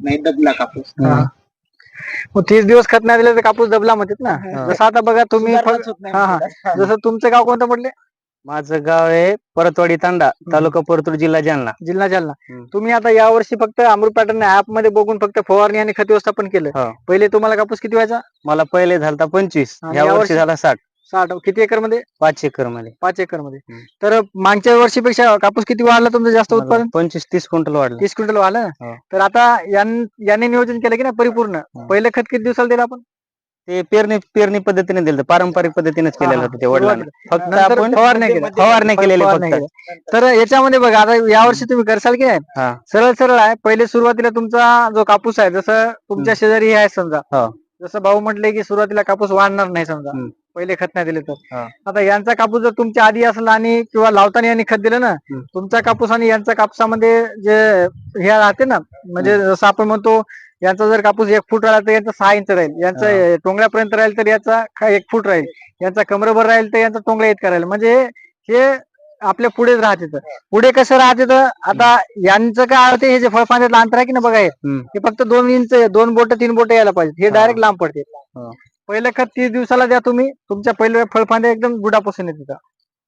नाही दबला कापूस हा. मग तीस दिवस खत नाही दिलं तर कापूस दबला म्हणतात ना जसं आता बघा तुम्ही सुधारणाच फक्त- होत नाही हा, हा. पुढं. जसं तुमचं गाव कोणतं म्हटले माझं गाव आहे परतवाडी तांडा तालुका परतूर जिल्हा जालना जिल्हा जालना हम्म. तुम्ही आता या वर्षी फक्त अमृत पॅटर्न ऍपमध्ये बघून फक्त फवारणी आणि खत व्यवस्थापन केलं हो. पहिले तुम्हाला कापूस किती व्हायचा मला पहिले झालता पंचवीस आणि या यावर्षी? वर्षी झाला साठ साठ किती एकरमध्ये पाच एकरमध्ये पाच एकरमध्ये हम्म. तर मागच्या वर्षीपेक्षा कापूस किती वाढला तुमचं जास्त उत्पादन? पंचवीस तीस क्विंटल वाढलं. तीस क्विंटल वाढलं? हो. ना तर आता यां- यांनी नियोजन केलं की ना परिपूर्ण? पहिलं खत किती दिवसाला दिलं आपण? ते पेरणी पेरणी पद्धतीने दिलं पारंपरिक पद्धतीनेच हा, केलेलं हा. होतं ते वडिलांना. फक्त नंतर आपण फवारण्या केल्या फवारण्या केलेल्या फवारण्या फक्त. केल्या. तर याच्यामध्ये बघा आता यावर्षी तुम्ही करसाल की नाही? हा. सरळ सरळ आहे. पहिले सुरुवातीला तुमचा जो कापूस आहे जसं तुमच्या शेजारी हे आहे समजा. हो. जसं भाऊ म्हटले की सुरुवातीला कापूस वाढणार नाही समजा. हम्म. पहिले खत नाही दिले तर. आता यांचा कापूस जर तुमच्या आधी असला आणि किंवा लावताना यांनी खत दिलं ना. तुमचा कापूस आणि यांचा कापसामध्ये जे हे राहते ना म्हणजे जसं आपण म्हणतो यांचा जर कापूस एक फूट राहिला तर यांचा सहा इंच राहील. यांचा टोंगळ्यापर्यंत राहील तर याचा एक फूट राहील. यांचा कमरभर राहील तर यांचा टोंगळ्या इतका राहील. म्हणजे हे आपल्या पुढेच राहते तर. पुढे कसं राहते तर आता यांचं काय होते हे जे फळफांद्यातलं अंतर आहे की ना बघा हे? फक्त दोन इंच दोन बोट तीन बोट यायला पाहिजे हे. डायरेक्ट लांब पडते. पहिलं खत तीस दिवसाला द्या तुम्ही तुमच्या पहिल्या फळफांद्या एकदम गुडापासून येते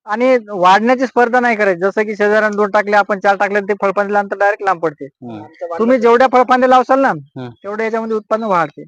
आणि वाढण्याची स्पर्धा नाही करायची जसं की शेजाऱ्यानं दोन टाकले आपण चार टाकले ते फळफांद्याला अंतर डायरेक्ट लांब पडते. तुम्ही जेवढ्या फळफांद्या लावसाल ना. तेवढ्या याच्यामध्ये उत्पन्न वाढते